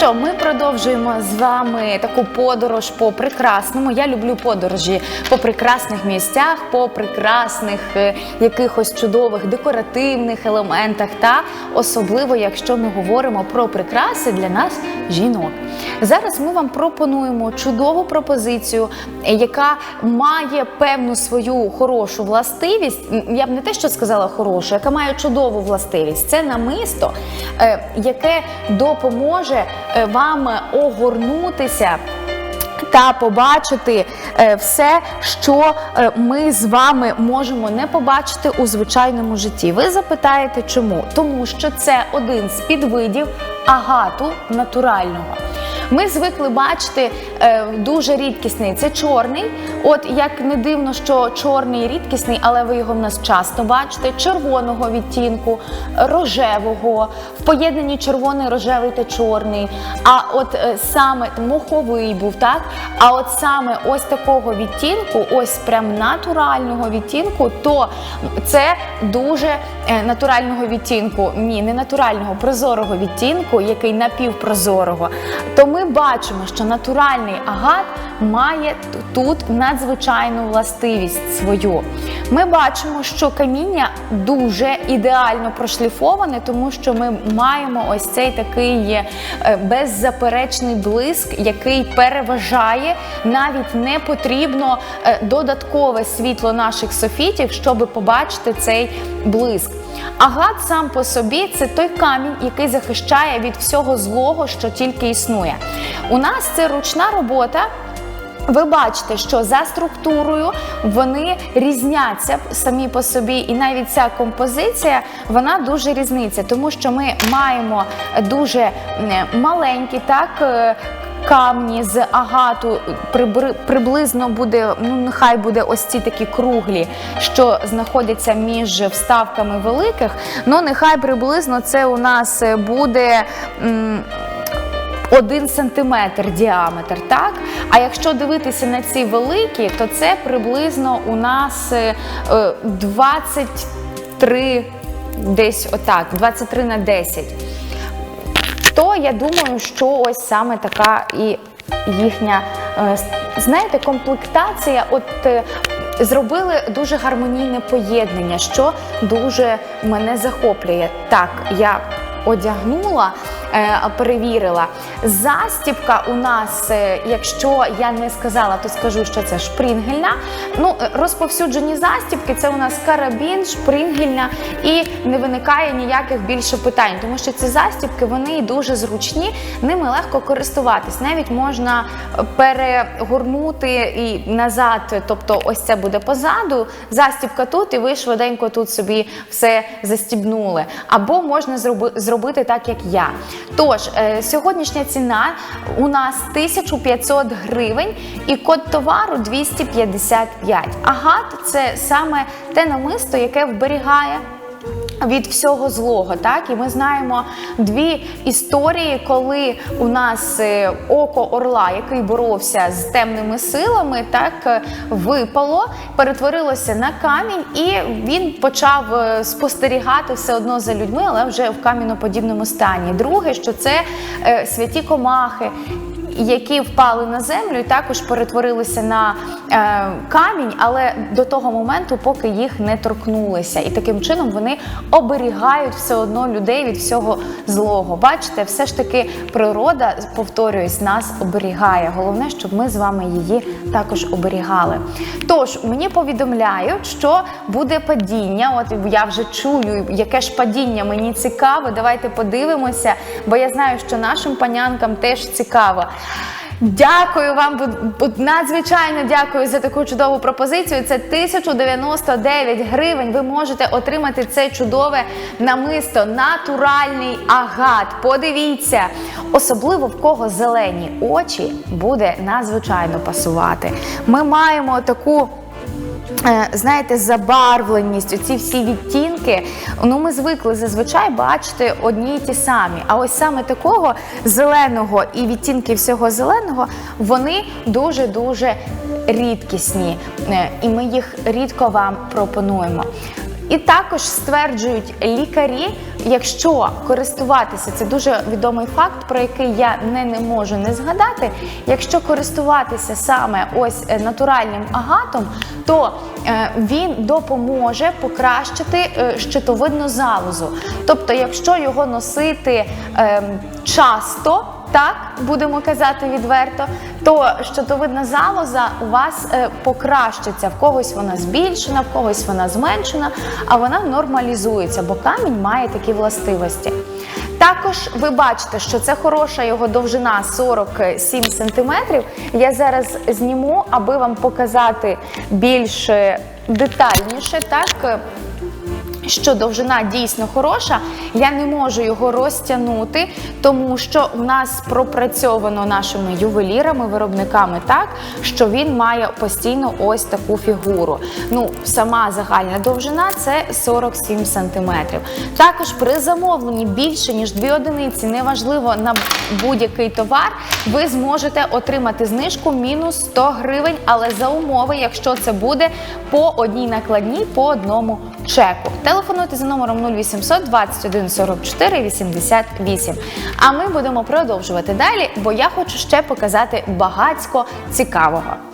що, ми продовжуємо з вами таку подорож по прекрасному. Я люблю подорожі по прекрасних місцях, по прекрасних е, якихось чудових декоративних елементах, та особливо, якщо ми говоримо про прикраси для нас, жінок. Зараз ми вам пропонуємо чудову пропозицію, е, яка має певну свою хорошу властивість. Я б не те, що сказала хорошу, яка має чудову властивість. Це намисто, е, яке допоможе вам огорнутися. Та побачити е, все, що е, ми з вами можемо не побачити у звичайному житті. Ви запитаєте, чому? Тому що це один з підвидів агату натурального. Ми звикли бачити е, дуже рідкісний це чорний. От як не дивно, що чорний рідкісний, але ви його в нас часто бачите. Червоного відтінку, рожевого, в поєднанні червоний, рожевий та чорний. А от е, саме моховий був, так? А от саме ось такого відтінку, ось прям натурального відтінку, то це дуже е, натурального відтінку. Ні, не натурального, прозорого відтінку, який напівпрозорого. То ми бачимо, що натуральний агат має тут надзвичайну властивість свою. Ми бачимо, що каміння дуже ідеально прошліфоване, тому що ми маємо ось цей такий е, беззаперечний блиск, який переважає. Навіть не потрібно е, додаткове світло наших софітів, щоб побачити цей блиск. Агат сам по собі це той камінь, який захищає від всього злого, що тільки існує. У нас це ручна робота. Ви бачите, що за структурою вони різняться самі по собі, і навіть ця композиція вона дуже різниця, тому що ми маємо дуже маленькі так. Е, Камні з агату приблизно буде, ну нехай буде ось ці такі круглі, що знаходяться між вставками великих. Ну нехай приблизно це у нас е, буде. м, один сантиметр діаметр, так? А якщо дивитися на ці великі, то це приблизно у нас е, е, 23, десь отак, 23 на 10. То я думаю, що ось саме така і їхня, е, знаєте, комплектація. От е, зробили дуже гармонійне поєднання, що дуже мене захоплює. Так, я одягнула, перевірила. Застібка у нас, е, якщо я не сказала, то скажу, що це шпрингельна. Ну, е, розповсюджені застібки це у нас карабін, шпрингельна, і не виникає ніяких більше питань, тому що ці застібки вони дуже зручні, ними легко користуватись. Навіть можна е, перегорнути і назад, тобто ось це буде позаду, застібка тут, і ви швиденько тут собі все застібнули. Або можна зробити так, як я. Тож, е, сьогоднішня ціна у нас 1500 гривень і код товару 255. Агат це саме те намисто, яке вберігає від всього злого, так і ми знаємо дві історії, коли у нас е, око орла, який боровся з темними силами, так е, випало, перетворилося на камінь, і він почав е, спостерігати все одно за людьми, але вже в каміноподібному стані. Друге, що це святі комахи які впали на землю і також перетворилися на е, камінь, але до того моменту, поки їх не торкнулися. І таким чином вони оберігають все одно людей від всього злого. Бачите, все ж таки природа, повторююсь, нас оберігає. Головне, щоб ми з вами її також оберігали. Тож мені повідомляють, що буде падіння. От я вже чую, яке ж падіння мені цікаво. Давайте подивимося, бо я знаю, що нашим панянкам теж цікаво. Дякую вам, надзвичайно дякую за таку чудову пропозицію. Це 1099 гривень. Ви можете отримати це чудове намисто, натуральний агат. Подивіться, особливо в кого зелені очі буде надзвичайно пасувати. Ми маємо таку. Е, Знаєте, забарвленість, оці всі відтінки. Ну, ми звикли зазвичай бачити одні й ті самі. А ось саме такого зеленого і відтінки всього зеленого, вони дуже-дуже рідкісні. Е, І ми їх рідко вам пропонуємо. І також стверджують лікарі, якщо користуватися, це дуже відомий факт, про який я не, не можу не згадати. Якщо користуватися саме ось е, натуральним агатом, то е, він допоможе покращити е, щитовидну залозу. Тобто, якщо його носити е, часто, так будемо казати відверто, то щитовидна залоза у вас е, покращиться. В когось вона збільшена, в когось вона зменшена, а вона нормалізується, бо камінь має такі властивості. Також ви бачите, що це хороша його довжина 47 см. Я зараз зніму, аби вам показати більш е, детальніше, так. Що довжина дійсно хороша, я не можу його розтягнути, тому що в нас пропрацьовано нашими ювелірами, виробниками так, що він має постійно ось таку фігуру. Ну, сама загальна довжина це 47 см. Також при замовленні більше ніж дві одиниці, неважливо на будь-який товар, ви зможете отримати знижку мінус 100 гривень, але за умови, якщо це буде по одній накладній, по одному чеку. Телефонуйте за номером 0800 21 44 88. А ми будемо продовжувати далі, бо я хочу ще показати багацько цікавого.